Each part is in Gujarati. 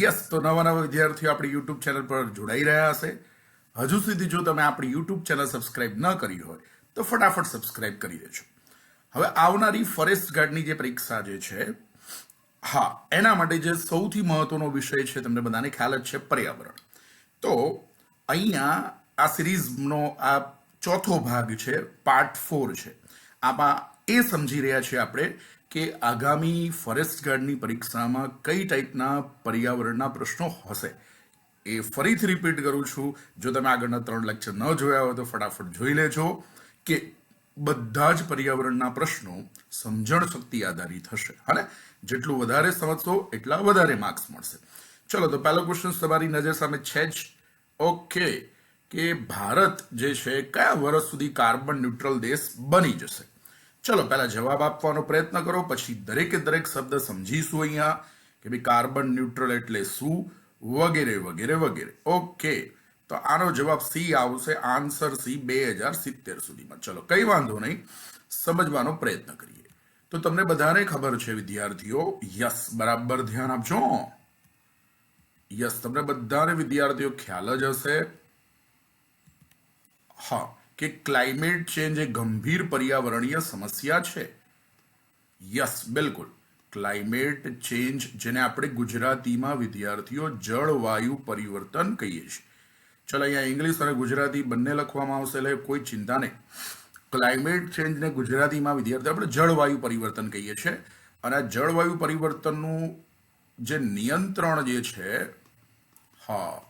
યસ તો નવા નવા વિદ્યાર્થીઓ આપણી યુટ્યુબ ચેનલ પર જોડાઈ રહ્યા હશે. હજુ સુધી જો તમે આપણી યુટ્યુબ ચેનલ સબસ્ક્રાઇબ ન કરી હોય, તો ફટાફટ સબસ્ક્રાઇબ કરી દેજો. હવે આવનારી ફોરેસ્ટ ગાર્ડની જે પરીક્ષા જે છે, હા, એના માટે જે સૌથી મહત્વનો વિષય છે તમને બધાને ખ્યાલ જ છે, પર્યાવરણ. તો અહીંયા આ સિરીઝનો આ ચોથો ભાગ છે પાર્ટ ફોર છે. આમાં એ સમજી રહ્યા છીએ આપણે કે આગામી ફોરેસ્ટ ગાર્ડની પરીક્ષામાં કઈ ટાઈપના પર્યાવરણના પ્રશ્નો હશે? એ ફરીથી રિપીટ કરું છું. જો તમે આગળના ત્રણ લેક્ચર ન જોયા હોય તો ફટાફટ જોઈ લેજો કે બધા જ પર્યાવરણના પ્રશ્નો સમજણ શક્તિ આધારિત હશે. અને જેટલું વધારે સમજશો, એટલા વધારે માર્ક્સ મળશે. ચલો, તો પહેલો ક્વેશ્ચન તમારી નજર સામે છે જ. ઓકે કે ભારત જે છે, કયા વર્ષ સુધી કાર્બન ન્યુટ્રલ દેશ બની જશે? ચલો, પહેલા જવાબ આપવાનો પ્રયત્ન કરો, પછી દરેકે દરેક શબ્દ સમજીશું અહીંયા કે ભાઈ કાર્બન ન્યુટ્રલ એટલે શું? વગેરે વગેરે વગેરે. ઓકે, તો આનો જવાબ સી આવશે, આન્સર સી બે હજાર સિત્તેર સુધીમાં. ચલો, કઈ વાંધો નહીં, સમજવાનો પ્રયત્ન કરીએ. તો તમને બધાને ખબર છે, વિદ્યાર્થીઓ, યસ, બરાબર ધ્યાન આપજો. યસ, તમને બધાને વિદ્યાર્થીઓ ખ્યાલ જ હશે. હા કે ક્લાઇમેટ ચેન્જ એ ગંભીર પર્યાવરણીય સમસ્યા છે? યસ બિલકુલ. ક્લાઇમેટ ચેન્જ જેને આપણે ગુજરાતીમાં વિદ્યાર્થીઓ જળવાયુ પરિવર્તન કહીએ છીએ. ચલો અહીંયા ઇંગ્લિશ અને ગુજરાતી બંને લખવામાં આવશે, એટલે કોઈ ચિંતા નહીં. ક્લાઇમેટ ચેન્જને ગુજરાતીમાં વિદ્યાર્થીઓ આપણે જળવાયુ પરિવર્તન કહીએ છીએ. અને આ જળવાયુ પરિવર્તનનું જે નિયંત્રણ જે છે, હા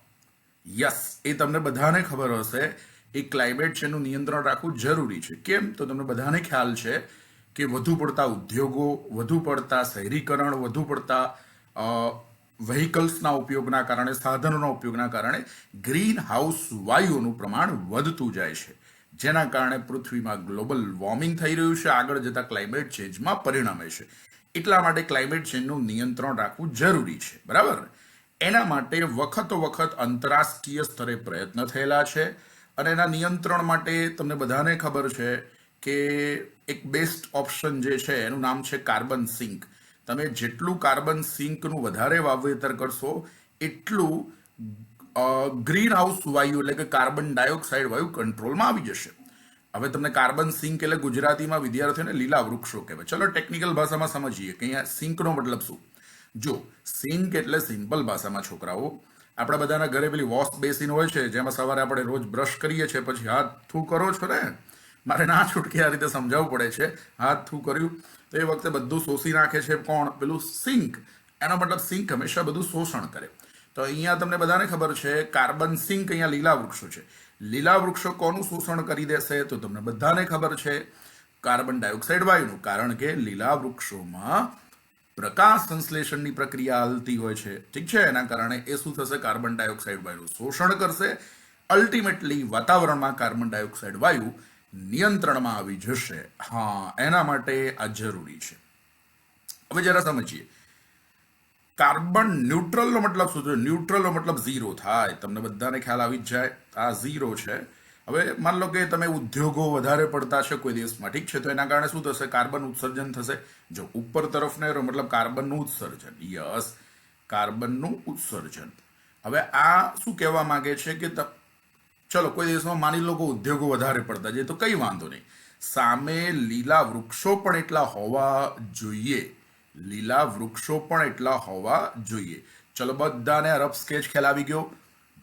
યસ એ તમને બધાને ખબર હશે એ ક્લાઇમેટ ચેન્જનું નિયંત્રણ રાખવું જરૂરી છે. કેમ? તો તમને બધાને ખ્યાલ છે કે વધુ પડતા ઉદ્યોગો, વધુ પડતા શહેરીકરણ, વધુ પડતા વ્હીકલ્સના ઉપયોગના કારણે, સાધનોના ઉપયોગના કારણે ગ્રીન હાઉસ વાયુઓનું પ્રમાણ વધતું જાય છે. જેના કારણે પૃથ્વીમાં ગ્લોબલ વોર્મિંગ થઈ રહ્યું છે, આગળ જતા ક્લાઇમેટ ચેન્જમાં પરિણમે છે. એટલા માટે ક્લાઇમેટ ચેન્જનું નિયંત્રણ રાખવું જરૂરી છે. બરાબર? એના માટે વખતો વખત આંતરરાષ્ટ્રીય સ્તરે પ્રયત્ન થયેલા છે. અને એના નિયંત્રણ માટે તમને બધાને ખબર છે કે એક બેસ્ટ ઓપ્શન જે છે, એનું નામ છે કાર્બન સિંક તમે જેટલું કાર્બન સિંકનું વધારે વાવેતર કરશો, એટલું ગ્રીન હાઉસ વાયુ એટલે કે કાર્બન ડાયોક્સાઇડ વાયુ કંટ્રોલમાં આવી જશે. હવે તમને કાર્બન સિંક એટલે ગુજરાતીમાં વિદ્યાર્થીઓને લીલા વૃક્ષો કહેવાય. ચલો ટેકનિકલ ભાષામાં સમજીએ કે અહીંયા સિંકનો મતલબ શું? જો સિંક એટલે સિમ્પલ ભાષામાં છોકરાઓ આપણા બધાના ઘરે પેલી વોશ બેસીન હોય છે, જેમાં સવારે આપણે રોજ બ્રશ કરીએ છીએ, પછી હાથ થૂ કરો છો ને? મારે ના છૂટકે આ રીતે સમજાવવું પડે છે. હાથ થૂ કર્યું. તો એ વખતે બધું શોષી નાખે છે કોણ? પેલું સિંક. એનો મતલબ સિંક હંમેશા બધું શોષણ કરે. તો અહીંયા તમને બધાને ખબર છે, કાર્બન સિંક અહીંયા લીલા વૃક્ષો છે. લીલા વૃક્ષો કોનું શોષણ કરી દેશે? તો તમને બધાને ખબર છે કાર્બન ડાયોક્સાઇડ વાયુનું. કારણ કે લીલા વૃક્ષોમાં પ્રકાશ સંશ્લેષણની પ્રક્રિયા હાલતી હોય છે. ઠીક છે? એના કારણે એ શું થશે? કાર્બન ડાયોક્સાઇડ વાયુ શોષણ કરશે. અલ્ટિમેટલી વાતાવરણમાં કાર્બન ડાયોક્સાઇડ વાયુ નિયંત્રણમાં આવી જશે. હા, એના માટે આ જરૂરી છે. હવે જરા સમજીએ. કાર્બન ન્યુટ્રલનો મતલબ શું છે ન્યુટ્રલનો મતલબ ઝીરો થાય. તમને બધાને ખ્યાલ આવી જ જાય. આ ઝીરો છે. હવે માન લો કે તમે ઉદ્યોગો વધારે પડતા છે કોઈ દેશમાં ઠીક છે? તો એના કારણે શું થશે? કાર્બન ઉત્સર્જન થશે. જો ઉપર તરફ ને મતલબ કાર્બનનું ઉત્સર્જન. યસ, કાર્બનનું ઉત્સર્જન. હવે આ શું કહેવા માંગે છે કે ચલો, કોઈ દેશમાં માની લો કે ઉદ્યોગો વધારે પડતા છે તો કંઈ વાંધો નહીં. સામે લીલા વૃક્ષો પણ એટલા હોવા જોઈએ. લીલા વૃક્ષો પણ એટલા હોવા જોઈએ. ચલો, બધાને અરબ સ્કેચ ખેલાવી ગયો.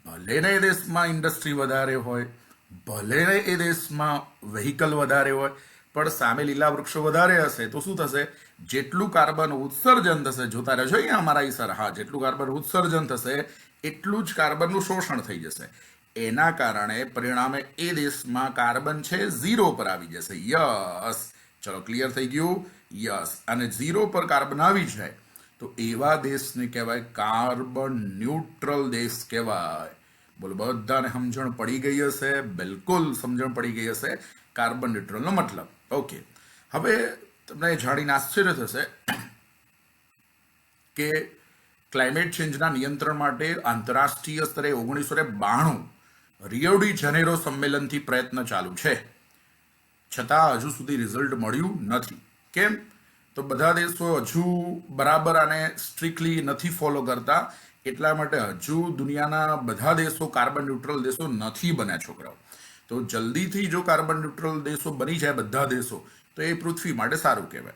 ભલે ને દેશમાં ઇન્ડસ્ટ્રી વધારે હોય ભલે એ દેશમાં વેહિકલ વધારે હોય, પણ સામે લીલા વૃક્ષો વધારે હશે, તો શું થશે? જેટલું કાર્બન ઉત્સર્જન થશે, જોતા રહેજો અહીંયા અમારા ઈસર હા, જેટલું કાર્બન ઉત્સર્જન થશે, એટલું જ કાર્બનનું શોષણ થઈ જશે. એના કારણે પરિણામે એ દેશમાં કાર્બન છે ઝીરો પર આવી જશે. યસ ચલો ક્લિયર થઈ ગયું? યસ અને ઝીરો પર કાર્બન આવી જાય, તો એવા દેશને કહેવાય કાર્બન ન્યુટ્રલ દેશ કહેવાય. બોલો, બધાને સમજણ પડી ગઈ હશે, બિલકુલ સમજણ પડી ગઈ હશે, કાર્બન ન્યુટ્રલનો મતલબ. ઓકે. હવે તમને જાણીને આશ્ચર્ય થશે કે ક્લાઇમેટ ચેન્જના નિયંત્રણ માટે આંતરરાષ્ટ્રીય સ્તરે ઓગણીસો ને બાણું રિયોડી જનેરો સંમેલનથી પ્રયત્ન ચાલુ છે. છતાં હજુ સુધી રિઝલ્ટ મળ્યું નથી. કેમ? તો બધા દેશો હજુ બરાબર આને સ્ટ્રિક્ટલી નથી ફોલો કરતા. એટલા માટે હજુ દુનિયાના બધા દેશો કાર્બન ન્યુટ્રલ દેશો નથી બન્યા છોકરાઓ. તો જલ્દીથી જો કાર્બન ન્યુટ્રલ દેશો બની જાય બધા દેશો, તો એ પૃથ્વી માટે સારું કહેવાય.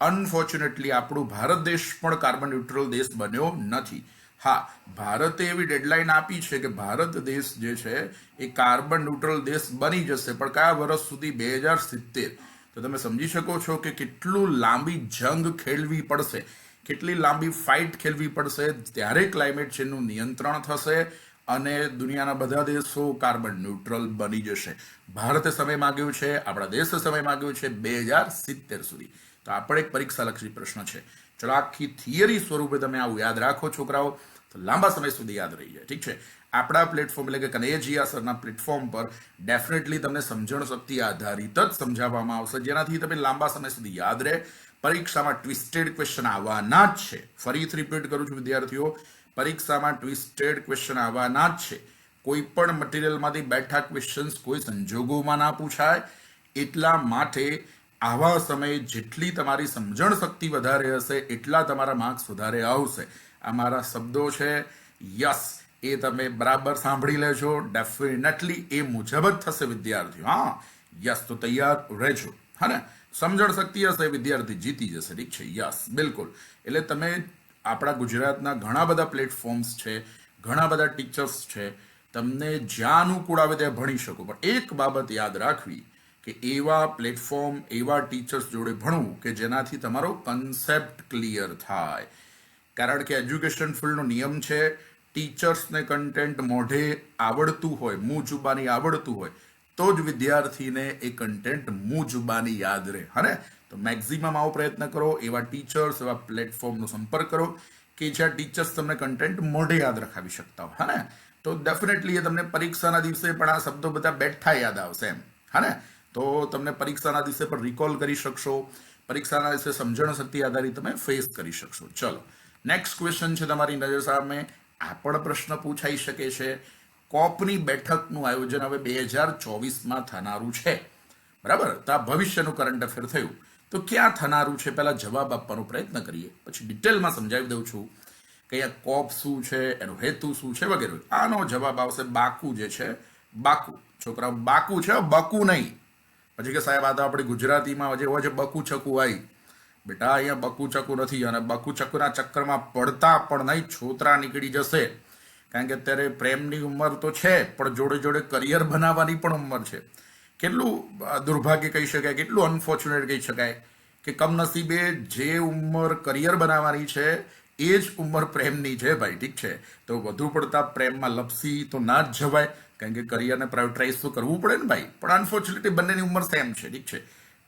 અનફોર્ચ્યુનેટલી આપણું ભારત દેશ પણ કાર્બન ન્યુટ્રલ દેશ બન્યો નથી. હા, ભારતે એવી ડેડલાઇન આપી છે કે ભારત દેશ જે છે, એ કાર્બન ન્યુટ્રલ દેશ બની જશે. પણ કયા વર્ષ સુધી? બે હજાર સિત્તેર. તો તમે સમજી શકો છો કે કેટલું લાંબી જંગ ખેલવી પડશે. કેટલી લાંબી ફાઇટ ખેલવી પડશે, ત્યારે ક્લાઇમેટ ચેન્જનું નિયંત્રણ થશે અને દુનિયાના બધા દેશો કાર્બન ન્યુટ્રલ બની જશે. ભારતે સમય માંગ્યો છે, આપણા દેશે સમય માંગ્યો છે બે હજાર સિત્તેર સુધી. તો આ પણ એક પરીક્ષાલક્ષી પ્રશ્ન છે. ચલો, આખી થિયરી સ્વરૂપે તમે આવું યાદ રાખો છોકરાઓ, તો લાંબા સમય સુધી યાદ રહી જાય, ઠીક છે? આપણા પ્લેટફોર્મ એટલે કે કનેજીયા સરના પ્લેટફોર્મ પર ડેફિનેટલી તમને સમજણ શક્તિ આધારિત જ સમજાવવામાં આવશે, જેનાથી તમે લાંબા સમય સુધી યાદ રહે. પરીક્ષામાં ટ્વિસ્ટેડ ક્વેશ્ચન આવવાના જ છે. ફરીથી રિપીટ કરું છું, વિદ્યાર્થીઓ, પરીક્ષામાં ટ્વિસ્ટેડ ક્વેશ્ચન આવવાના જ છે. કોઈ પણ મટીરિયલમાંથી બેઠા ક્વેશ્ચન્સ કોઈ સંજોગોમાં ના પૂછાય. એટલા માટે આવા સમયે જેટલી તમારી સમજણ શક્તિ વધારે હશે, એટલા તમારા માર્ક્સ વધારે આવશે. આ મારા શબ્દો છે યસ એ તમે બરાબર સાંભળી લેજો. ડેફિનેટલી એ મુજબ જ થશે, વિદ્યાર્થીઓ. હા. યસ તો તૈયાર રહેજો. હા ને? સમજણ શક્તિ હશે વિદ્યાર્થી જીતી જશે. ઠીક છે? યસ બિલકુલ. એટલે તમે આપણા ગુજરાતના ઘણા બધા પ્લેટફોર્મ્સ છે, ઘણા બધા ટીચર્સ છે, તમને જ્યાં અનુકૂળ આવે ત્યાં ભણી શકો. પણ એક બાબત યાદ રાખવી કે એવા પ્લેટફોર્મ એવા ટીચર્સ જોડે ભણવું કે જેનાથી તમારો કન્સેપ્ટ ક્લિયર થાય. કારણ કે એજ્યુકેશન ફિલ્ડનો નિયમ છે ટીચર્સને કન્ટેન્ટ મોઢે આવડતું હોય, મું જુબાની આવડતું હોય તો જ વિદ્યાર્થીને એ કન્ટેન્ટ મું જુબાની યાદ રહે. હને તો મેક્ઝિમમ આવો પ્રયત્ન કરો, એવા ટીચર્સ એવા પ્લેટફોર્મનો સંપર્ક કરો કે જ્યાં ટીચર્સ તમને કન્ટેન્ટ મોઢે યાદ રખાવી શકતા હોય. હને તો ડેફિનેટલી એ તમને પરીક્ષાના દિવસે પણ આ શબ્દો બધા બેઠા યાદ આવશે એમ. હને તો તમને પરીક્ષાના દિવસે પણ રિકોલ કરી શકશો. પરીક્ષાના દિવસે સમજણ શક્તિ આધારિત તમે ફેસ કરી શકશો. ચલો નેક્સ્ટ ક્વેશ્ચન છે તમારી નજર સામે. આ પણ પ્રશ્ન પૂછાઈ શકે છે. કોપની બેઠકનું આયોજન હવે બે હજાર ચોવીસમાં થનારું છે. બરાબર? તો આ ભવિષ્યનું કરંટ અફેર થયું. તો ક્યાં થનારું છે? પહેલાં જવાબ આપવાનો પ્રયત્ન કરીએ. પછી ડિટેલમાં સમજાવી દઉં છું કે આ કોપ શું છે, એનો હેતુ શું છે વગેરે. આનો જવાબ આવશે બાકુ જે છે, બાકુ. છોકરાઓ, બાકુ છે બકુ નહીં. પછી કે સાહેબ, આ તો આપણી ગુજરાતીમાં જે હોય છે બકુ છકુ આવી બેટા, અહીંયા બકુ ચકુ નથી અને બકુ ચકુના ચક્કરમાં પડતા પણ નહીં, છોતરા નીકળી જશે. કારણ કે અત્યારે પ્રેમની ઉંમર તો છે, પણ જોડે જોડે કરિયર બનાવવાની પણ ઉંમર છે. કેટલું દુર્ભાગ્ય કહી શકાય, કેટલું અનફોર્ચ્યુનેટ કહી શકાય કે કમનસીબે જે ઉંમર કરિયર બનાવવાની છે, એ જ ઉંમર પ્રેમની છે ભાઈ, ઠીક છે? તો વધુ પડતા પ્રેમમાં લપસી તો ના જ જવાય, કારણ કે કરિયરને પ્રાયોરિટાઇઝ તો કરવું પડે ને ભાઈ. પણ અનફોર્ચ્યુનેટલી બંનેની ઉંમર સેમ છે, ઠીક છે?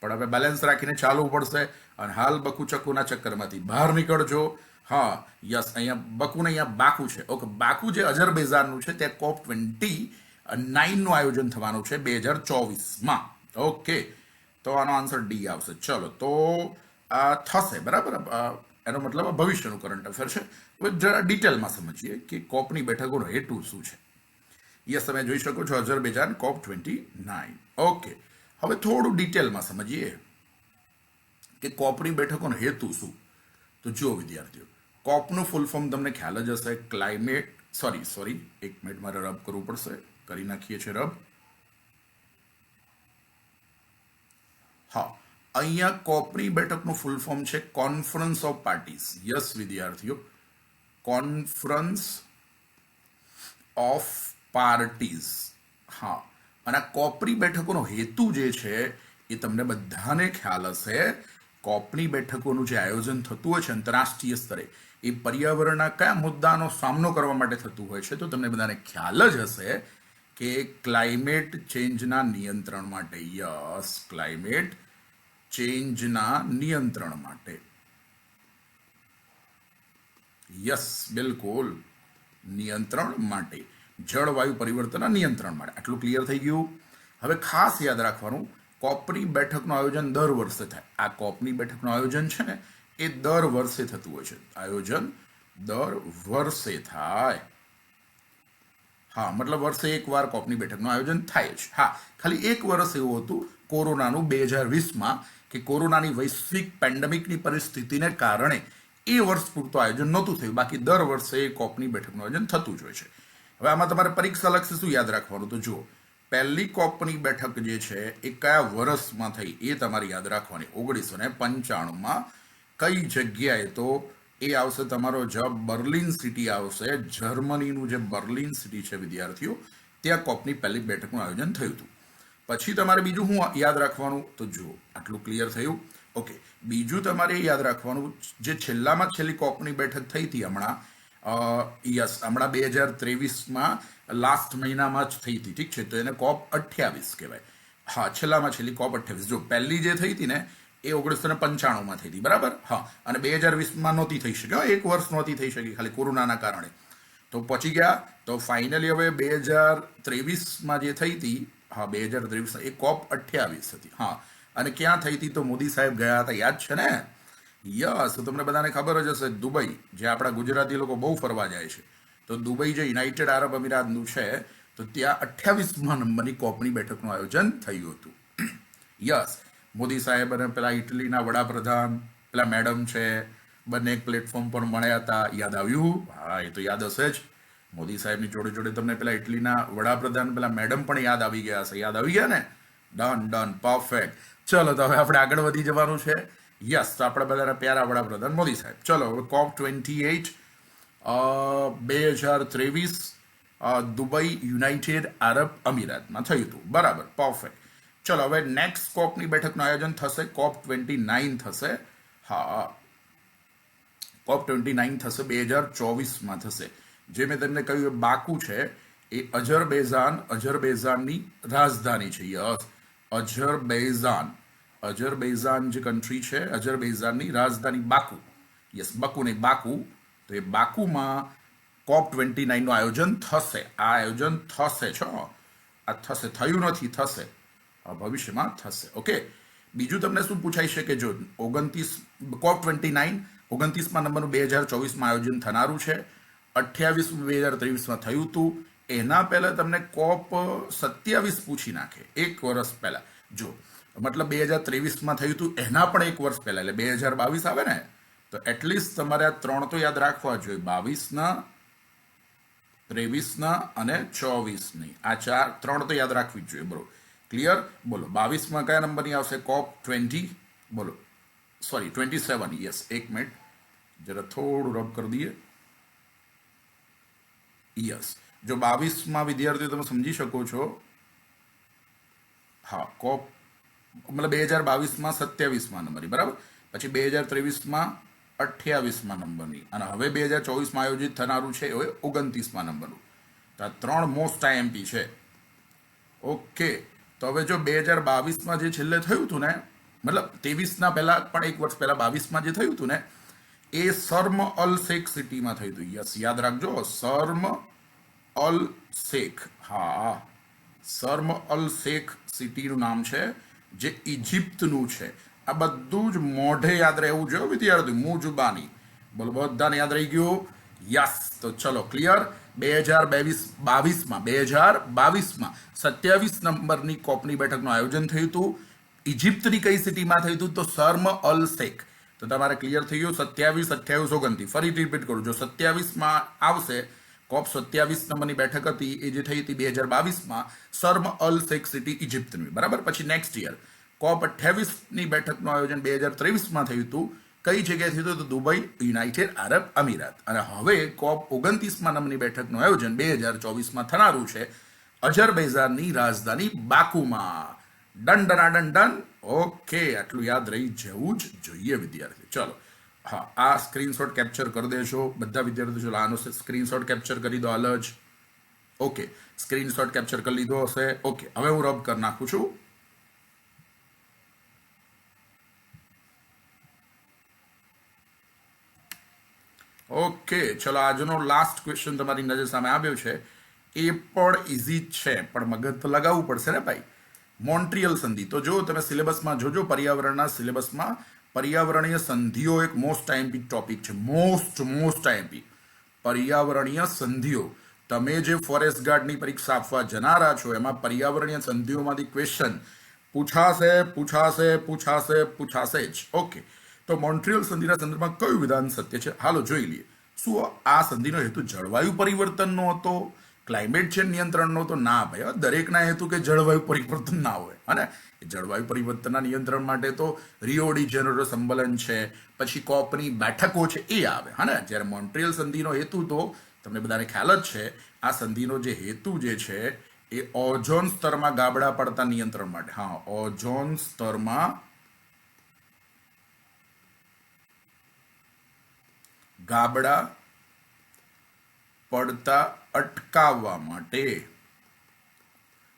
પણ હવે બેલેન્સ રાખીને ચાલવું પડશે અને હાલ બકુ ચક્કુના ચક્કરમાંથી બહાર નીકળજો. હા, યસ, અહીંયા બકુને અહીંયા બાકુ છે. ઓકે, બાકુ જે અજરબૈજાનનું છે ત્યાં કોપ ટ્વેન્ટી નાઇનનું આયોજન થવાનું છે બે હજાર ચોવીસમાં. ઓકે, તો આનો આન્સર ડી આવશે. ચલો, તો આ થશે, બરાબર? એનો મતલબ ભવિષ્યનું કરંટ અફેર છે. જરા ડિટેલમાં સમજીએ કે કોપની બેઠકોનો હેતુ શું છે. યસ, તમે જોઈ શકો છો Azerbaijan COP twenty nine okay, હવે થોડું ડિટેલમાં સમજીએ કે કોપની બેઠકોનો હેતુ શું? તો જુઓ વિદ્યાર્થીઓ કોપનું ફૂલ ફોર્મ તમને ખ્યાલ જ હશે ક્લાઇમેટ સોરી સોરી એક મિનિટ મારે રબ કરવું પડશે, કરી નાખીએ છીએ રબ હા, અહીંયા કોપની બેઠકનું ફૂલ ફોર્મ છે કોન્ફરન્સ ઓફ પાર્ટીઝ યસ વિદ્યાર્થીઓ. કોન્ફરન્સ ઓફ પાર્ટીઝ હા, અને કોપરી બેઠકોનો હેતુ જે છે, એ તમને બધાને ખ્યાલ હશે કોપની બેઠકોનું જે આયોજન થતું હોય છે આંતરરાષ્ટ્રીય સ્તરે, એ પર્યાવરણના કયા મુદ્દાનો સામનો કરવા માટે થતું હોય છે? તો તમને બધાને ખ્યાલ જ હશે કે ક્લાઇમેટ ચેન્જના નિયંત્રણ માટે, યસ, ક્લાઇમેટ ચેન્જના નિયંત્રણ માટે. યસ, બિલકુલ. નિયંત્રણ માટે. જળવાયુ પરિવર્તનના નિયંત્રણ માટે. આટલું ક્લિયર થઈ ગયું? હવે ખાસ યાદ રાખવાનું કોપની બેઠકનું આયોજન દર વર્ષે થાય. આ કોપની બેઠકનું આયોજન છે ને, એ દર વર્ષે થતું હોય છે. આયોજન દર વર્ષે થાય. હા, મતલબ વર્ષે એકવાર કોપની બેઠકનું આયોજન થાય છે હા, ખાલી એક વર્ષ એવું હતું કોરોનાનું બે હજાર વીસમાં કે કોરોનાની વૈશ્વિક પેન્ડેમિકની પરિસ્થિતિને કારણે એ વર્ષ પૂરતું આયોજન નહોતું થયું. બાકી દર વર્ષે કોપની બેઠકનું આયોજન થતું જ હોય છે. હવે આમાં તમારે પરીક્ષા લક્ષી શું યાદ રાખવાનું? તો જુઓ પહેલી કોપની બેઠક જે છે, એ કયા વર્ષમાં થઈ એ તમારે યાદ રાખવાની. ઓગણીસો ને પંચાણુંમાં કઈ જગ્યાએ તો એ આવશે તમારો જવાબ બર્લિન સિટી આવશે. જર્મનીનું જે બર્લિન સિટી છે, વિદ્યાર્થીઓ, ત્યાં કોપની પહેલી બેઠકનું આયોજન થયું હતું. પછી તમારે બીજું હું યાદ રાખવાનું? તો જુઓ, આટલું ક્લિયર થયું. ઓકે બીજું તમારે યાદ રાખવાનું, જે છેલ્લામાં છેલ્લી કોપની બેઠક થઈ હતી હમણાં યસ હમણાં બે હજાર ત્રેવીસમાં લાસ્ટ મહિનામાં જ થઈ હતી, ઠીક છે? તો એને કોપ અઠ્યાવીસ કહેવાય. હા, છેલ્લામાં છેલ્લી કોપ અઠ્યાવીસ. જો પહેલી જે થઈ હતી ને, એ ઓગણીસો ને પંચાણુંમાં થઈ હતી, બરાબર? હા, અને બે હજાર વીસમાં નહોતી થઈ શકી. એક વર્ષ નહોતી થઈ શકી, ખાલી કોરોનાના કારણે. તો પહોંચી ગયા. તો ફાઇનલી હવે બે હજાર ત્રેવીસમાં જે થઈ હતી, હા, બે હજાર ત્રેવીસ એ કોપ અઠ્યાવીસ હતી. હા, અને ક્યાં થઈ હતી તો મોદી સાહેબ ગયા હતા, યાદ છે ને? યસ, તો તમને બધાને ખબર જ હશે, દુબઈ જે આપણા ગુજરાતી લોકો બહુ ફરવા જાય છે. તો દુબઈ જે યુનાઇટેડ આરબ અમીરાતનું છે, તો ત્યાં અઠ્યાવીસમાં નંબરની કોપની બેઠકનું આયોજન થયું હતું. યસ, મોદી સાહેબ અને પેલા ઇટલીના વડાપ્રધાન, પેલા મેડમ છે, બંને એક પ્લેટફોર્મ પર મળ્યા હતા. યાદ આવ્યું? હા, એ તો યાદ હશે જ. મોદી સાહેબની જોડે જોડે તમને પેલા ઇટલીના વડાપ્રધાન, પેલા મેડમ પણ યાદ આવી ગયા હશે. યાદ આવી ગયા ને? Done done, perfect. ચલો, તો હવે આપણે આગળ વધી જવાનું છે. યસ આપણા બધાના પ્યારા વડાપ્રધાન મોદી સાહેબ. ચલો કોપ ટ્વેન્ટી એઇટ બે હજાર ત્રેવીસ દુબઈ, યુનાઇટેડ આરબ અમીરાતમાં થયું હતું. બરાબર પરફેક્ટ ચલો, હવે નેક્સ્ટ કોપની બેઠકનું આયોજન થશે. કોપ ટ્વેન્ટી નાઇન થશે. હા. કોપ ટ્વેન્ટી નાઇન થશે, બે હજાર ચોવીસમાં થશે. જે મેં તમને કહ્યું બાકુ છે, એ અજરબેઝાન અજરબેઝાનની રાજધાની છે. યસ. અજરબૈઝાન અજરબૈઝાન જે કન્ટ્રી છે અજરબૈઝાનની રાજધાની બાકુ. યસ બાકુ નહીં બાકુ. તો એ બાકુમાં કોપ ટ્વેન્ટી નાઇનનું આયોજન થશે. આ આયોજન થશે, છો? આ થશે. થયું નથી, થશે. ભવિષ્યમાં થશે. ઓકે બીજું તમને શું પૂછાઈ શકે જો ઓગણત્રીસ કોપ ટ્વેન્ટી નાઇન ઓગણત્રીસમાં નંબરનું બે હજાર ચોવીસમાં આયોજન થનારું છે. અઠ્યાવીસ બે હજાર ત્રેવીસમાં થયું હતું એના પહેલાં તમને કોપ સત્યાવીસ પૂછી નાખે. એક વર્ષ પહેલાં. જો મતલબ બે હજાર ત્રેવીસમાં થયું હતું એના પણ એક વર્ષ પહેલા, એટલે બે હજાર બાવીસ આવે ને, તો એટલીસ્ટ તમારે આ ત્રણ તો યાદ રાખવા જોઈએ, બાવીસના, ત્રેવીસના અને ચોવીસની. આ ચાર, ત્રણ તો યાદ રાખવી જ જોઈએ બરોબર ક્લિયર બોલો. બાવીસમાં કયા નંબરની આવશે? COP twenty? બોલો. Sorry twenty seven. યસ એક મિનિટ જરા થોડું રબ કરી દઈએ. યસ જો બાવીસમાં વિદ્યાર્થીઓ તમે સમજી શકો છો, હા, કોપ મતલબ બે હજાર બાવીસમાં સત્યાવીસમાં નંબરની, બરાબર? પછી બે હજાર ત્રેવીસમાં અઠ્યાવીસમાં નંબરની અને હવે બે હજાર ચોવીસમાં આયોજિત થનારું છે એ ઓગણત્રીસમાં નંબરનું. તો આ ત્રણ મોસ્ટ આઈએમપી છે. ઓકે, તો હવે જો બે હજાર બાવીસમાં જે છેલ્લે થયું હતું ને, મતલબ ત્રેવીસના પહેલાં પણ એક વર્ષ પહેલાં બાવીસમાં જે થયું હતું ને, એ સર્મ અલ શેખ સિટીમાં થયું હતું યસ, યાદ રાખજો સર્મ અલ શેખ. હા સર્મ અલ શેખ સિટીનું નામ છે. જે ઇજિપ્તનું છે. આ બધું જ મોઢે યાદ રહેવું જોઈએ વિદ્યાર્થી મું જુબાની બોલો, બધાને યાદ રહી ગયું? યસ. તો ચલો, ક્લિયર? બે હજાર બેવીસ બાવીસમાં બે હજાર બાવીસમાં સત્યાવીસ નંબરની કોપની બેઠકનું આયોજન થયું હતું. ઇજિપ્તની કઈ સિટીમાં થયું હતું? તો સર્મ અલ શેખ. તો તમારે ક્લિયર થઈ ગયું? સત્યાવીસ, અઠ્યાવીસ ઓગણતી ફરી રિપીટ કરું. જો સત્યાવીસમાં આવશે કોપ સત્યાવીસ નંબરની બેઠક હતી, એ જે થઈ હતી બે હજાર બાવીસમાં સર્મ અલ શેખ સિટી ઇજિપ્તની બરાબર? પછી નેક્સ્ટ યર કોપ અઠ્યાવીસની બેઠકનું આયોજન બે હજાર ત્રેવીસમાં થયું હતું. કઈ જગ્યાએ થયું હતું? Dubai, United Arab Emirates. અને હવે કોપ ઓગણત્રીસમાં નંબરની બેઠકનું આયોજન બે હજાર ચોવીસમાં થનારું છે અજરબૈજાનની રાજધાની બાકુમાં. ડન, ડના ડન ડન. ઓકે, આટલું યાદ રહી જવું જ જોઈએ, વિદ્યાર્થી. ચલો. હા, આ સ્ક્રીનશોટ કેપ્ચર કરી દેશો બધા વિદ્યાર્થીઓ ચલો આનો સ્ક્રીનશોટ કેપ્ચર કરી દો, હાલ ઓકે સ્ક્રીનશોટ કેપ્ચર કરી લીધો હશે. ઓકે હવે હું રબ કરી નાખું છું. ઓકે ચલો, આજનો લાસ્ટ ક્વેશ્ચન તમારી નજર સામે આવ્યો છે. એ પણ ઇઝી જ છે, પણ મગજ તો લગાવવું પડશે ને ભાઈ? મોન્ટ્રિયલ સંધિ. તો જો તમે સિલેબસમાં જોજો, પર્યાવરણના સિલેબસમાં પર્યાવરણીય સંધિઓ એક મોસ્ટ આઈએમપી ટોપિક છે. Most most IMP. પર્યાવરણીય સંધિઓ. તમે જે ફોરેસ્ટ ગાર્ડની પરીક્ષા આપવા જનારા છો, એમાં પર્યાવરણીય સંધિઓમાંથી ક્વેશ્ચન પૂછાશે પૂછાશે પૂછાશે પૂછાશે જ. ઓકે તો મોન્ટ્રિયલ સંધિના સંદર્ભમાં કયું વિધાન સત્ય છે? હાલો જોઈ લઈએ. શું આ સંધિનો હેતુ જળવાયુ પરિવર્તનનો હતો? ક્લાઇમેટ ચેન્જ નિયંત્રણનો તો ના હવે દરેકના હેતુ કે જળવાયુ પરિવર્તન ના હોય અને જળવાયુ પરિવર્તનના નિયંત્રણ માટે તો રિયોડી જેનેરો સંમેલન છે, પછી કોપની બેઠકો છે, એ આવે, હા જ્યારે મોન્ટ્રિયલ સંધિનો હેતુ તો, તમને બધાને ખ્યાલ જ છે, આ સંધિનો જે હેતુ જે છે, એ ઓઝોન સ્તરમાં ગાબડા પડતા નિયંત્રણ માટે, હા ઓઝોન સ્તરમાં ગાબડા પડતા અટકાવવા માટે.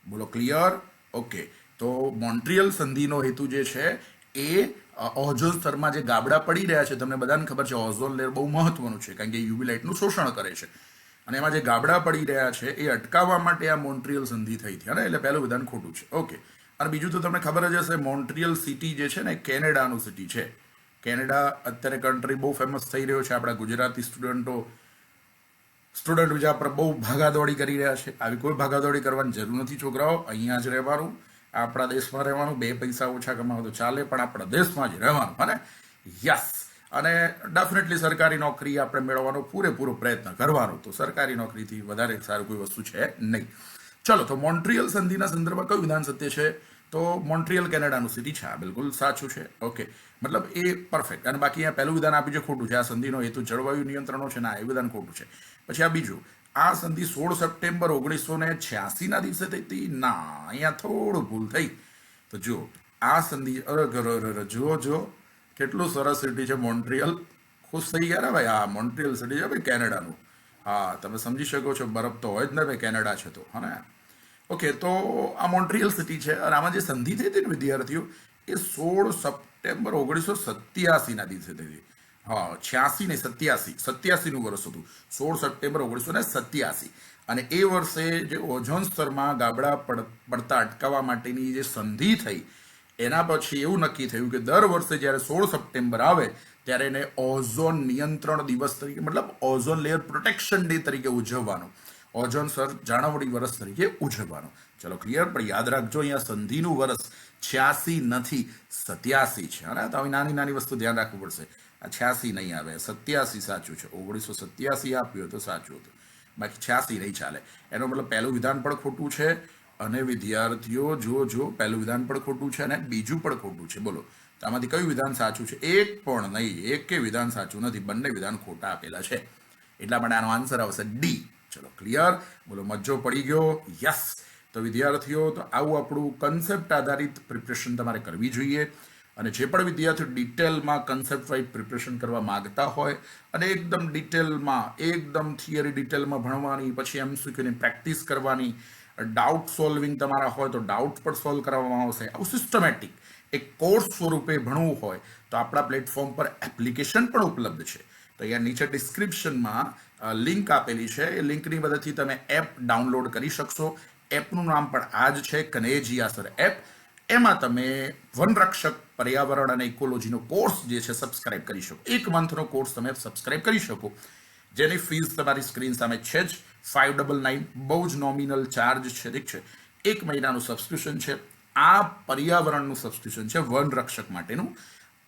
બોલો ક્લિયર ઓકે તો મોન્ટ્રિયલ સંધિનો હેતુ જે છે એ ઓઝોન સ્તરમાં જે ગાબડા પડી રહ્યા છે, તમને બધાને ખબર છે, ઓઝોન લેયર બહુ મહત્વનું છે, કારણ કે યુવી લાઇટનું શોષણ કરે છે. અને એમાં જે ગાબડા પડી રહ્યા છે, એ અટકાવવા માટે આ મોન્ટ્રિયલ સંધિ થઈ હતી અને એટલે પહેલું વિધાન ખોટું છે. ઓકે અને બીજું તો તમને ખબર જ હશે, મોન્ટ્રિયલ સિટી જે છે ને કેનેડાનું સિટી છે. કેનેડા અત્યારે કન્ટ્રી બહુ ફેમસ થઈ રહ્યો છે, આપણા ગુજરાતી સ્ટુડન્ટો સ્ટુડન્ટ બીજા પર બહુ ભાગાદોડી કરી રહ્યા છે. આવી કોઈ ભાગાદોડી કરવાની જરૂર નથી છોકરાઓ, અહીંયા જ રહેવાનું. આપણા દેશમાં રહેવાનું, બે પૈસા ઓછા કમાવો તો ચાલે, પણ આપણા દેશમાં જ રહેવાનું અને યસ અને ડેફિનેટલી સરકારી નોકરી આપણે મેળવવાનો પૂરેપૂરો પ્રયત્ન કરવાનો, તો સરકારી નોકરીથી વધારે સારું કોઈ વસ્તુ છે નહીં. ચલો, તો મોન્ટ્રિયલ સંધિના સંદર્ભમાં કયું વિધાન સત્ય છે? તો મોન્ટ્રિયલ કેનેડાનું સિટી છે. આ બિલકુલ સાચું છે. ઓકે મતલબ એ પરફેક્ટ અને બાકી અહીંયા પહેલું વિધાન આપ્યું છે ખોટું છે. આ સંધિનો હેતુ જળવાયુ નિયંત્રણો છે ના એ વિધાન ખોટું છે. પછી આ બીજું. આ સંધિ સોળ સપ્ટેમ્બર ઓગણીસો ને છ્યાસીના દિવસે થઈ હતી. ના, અહીંયા થોડું ભૂલ થઈ. તો જુઓ, આ સંધિ જુઓ જુઓ. કેટલું સરસ સિટી છે મોન્ટ્રિયલ. ખુશ થઈ ગયા ભાઈ? હા, મોન્ટ્રિયલ સિટી છે ભાઈ, કેનેડાનું. હા, તમે સમજી શકો છો, બરફ તો હોય જ ને ભાઈ, કેનેડા છે તો હા ને ઓકે, તો આ મોન્ટ્રિયલ સિટી છે અને આમાં જે સંધિ થઈ હતી ને વિદ્યાર્થીઓ, એ સોળ સપ્ટેમ્બર ઓગણીસો સત્યાસીના દિવસે થઈ હતી. હા, છ્યાસી ને સત્યાસી. સત્યાસીનું વર્ષ હતું. સોળ સપ્ટેમ્બર ઓગણીસો ને સત્યાસી. અને એ વર્ષે જે ઓઝોન સ્તરમાં ગાબડા પડ- પડતા અટકાવવા માટેની જે સંધિ થઈ, એના પછી એવું નક્કી થયું કે દર વર્ષે જ્યારે સોળ સપ્ટેમ્બર આવે, ત્યારે એને ઓઝોન નિયંત્રણ દિવસ તરીકે, મતલબ ઓઝોન લેયર પ્રોટેક્શન ડે તરીકે ઉજવવાનો. ઓઝોન સ્તર જાળવણી વર્ષ તરીકે ઉજવવાનો. ચલો ક્લિયર, પણ યાદ રાખજો, અહીંયા સંધિનું વર્ષ છ્યાસી નથી, સત્યાસી છે. અને તો નાની નાની વસ્તુ ધ્યાન રાખવું પડશે. છ્યાસી નહીં આવે, સત્યાસી સાચું છે. ઓગણીસો સત્યાસી આપ્યું તો સાચું હતું. બાકી છ્યાસી નહીં ચાલે. એનો મતલબ પહેલું વિધાન પણ ખોટું છે અને વિદ્યાર્થીઓ જો જો પહેલું વિધાન પણ ખોટું છે અને બીજું પણ ખોટું છે. બોલો, તો આમાંથી કયું વિધાન સાચું છે? એક પણ નહીં, એક વિધાન સાચું નથી. બંને વિધાન ખોટા આપેલા છે. એટલા માટે આનો આન્સર આવશે ડી ચલો ક્લિયર બોલો, મજ્જો પડી ગયો? યસ તો વિદ્યાર્થીઓ, તો આવું આપણું કન્સેપ્ટ આધારિત પ્રિપરેશન તમારે કરવી જોઈએ. અને જે પણ વિદ્યાર્થીઓ ડિટેલમાં કન્સેપ્ટ વાઇઝ પ્રિપરેશન કરવા માગતા હોય અને એકદમ ડિટેલમાં, એકદમ થિયરી ડિટેલમાં ભણવાની, પછી એમસીક્યુની પ્રેક્ટિસ કરવાની ડાઉટ સોલ્વિંગ તમારા હોય તો ડાઉટ પણ સોલ્વ કરવામાં આવશે. આવું સિસ્ટમેટિક એક કોર્સ સ્વરૂપે ભણવું હોય તો આપણા પ્લેટફોર્મ પર એપ્લિકેશન પણ ઉપલબ્ધ છે. તો અહીંયા નીચે ડિસ્ક્રિપ્શનમાં લિંક આપેલી છે. એ લિંકની મદદથી તમે એપ ડાઉનલોડ કરી શકશો. એપનું નામ પણ આ જ છે કનેજીયાસર એપ એમાં તમે વનરક્ષક પર્યાવરણ અને ઇકોલોજીનો કોર્સ જે છે સબસ્ક્રાઇબ કરી શકો. એક મંથનો કોર્સ તમે સબસ્ક્રાઇબ કરી શકો. જેની ફીસ તમારી સ્ક્રીન સામે છે જ. ફાઇવ ડબલ નાઇન બહુ જ નોમિનલ ચાર્જ છે, ઠીક છે? એક મહિનાનું સબસ્ક્રિપ્શન છે. આ પર્યાવરણનું સબસ્ક્રિપ્શન છે, વનરક્ષક માટેનું.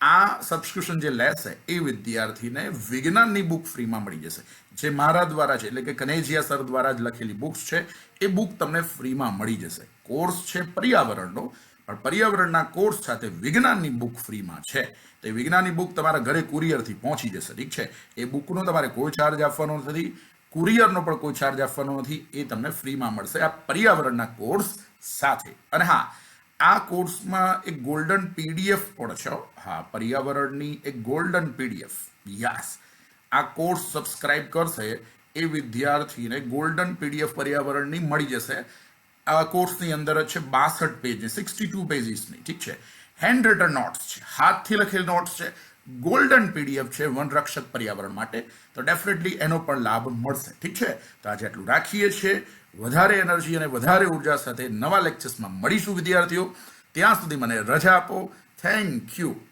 આ સબસ્ક્રિપ્શન જે લેશે એ વિદ્યાર્થીને વિજ્ઞાનની બુક ફ્રીમાં મળી જશે. જે મારા દ્વારા છે, એટલે કે કનેજિયા સર દ્વારા જ લખેલી બુક્સ છે, એ બુક તમને ફ્રીમાં મળી જશે. કોર્સ છે પર્યાવરણનો. પણ પર્યાવરણના કોર્સ સાથે વિજ્ઞાનની બુક ફ્રીમાં છે. તો એ વિજ્ઞાનની બુક તમારા ઘરે કુરિયરથી પહોંચી જશે, ઠીક છે? એ બુકનો તમારે કોઈ ચાર્જ આપવાનો નથી, કુરિયરનો પણ કોઈ ચાર્જ આપવાનો નથી, એ તમને ફ્રીમાં મળશે આ પર્યાવરણના કોર્સ સાથે. અને હા, આ કોર્સમાં એક ગોલ્ડન પીડીએફ પણ છે હા. પર્યાવરણની એક ગોલ્ડન પીડીએફ. યસ. આ કોર્સ સબસ્ક્રાઇબ કરશે એ વિદ્યાર્થીને ગોલ્ડન પીડીએફ પર્યાવરણની મળી જશે. આ કોર્સની અંદર જ છે, બાસઠ પેજની સિક્સટી ટુ પેજીસની ઠીક છે? હેન્ડ રિટન નોટ્સ છે, હાથથી લખેલ નોટ્સ છે ગોલ્ડન પીડીએફ છે, વનરક્ષક પર્યાવરણ માટે. તો ડેફિનેટલી એનો પણ લાભ મળશે, ઠીક છે? તો આજે આટલું રાખીએ છીએ. વધારે એનર્જી અને વધારે ઊર્જા સાથે નવા લેક્ચર્સમાં મળીશું, વિદ્યાર્થીઓ. ત્યાં સુધી મને રજા આપો. Thank you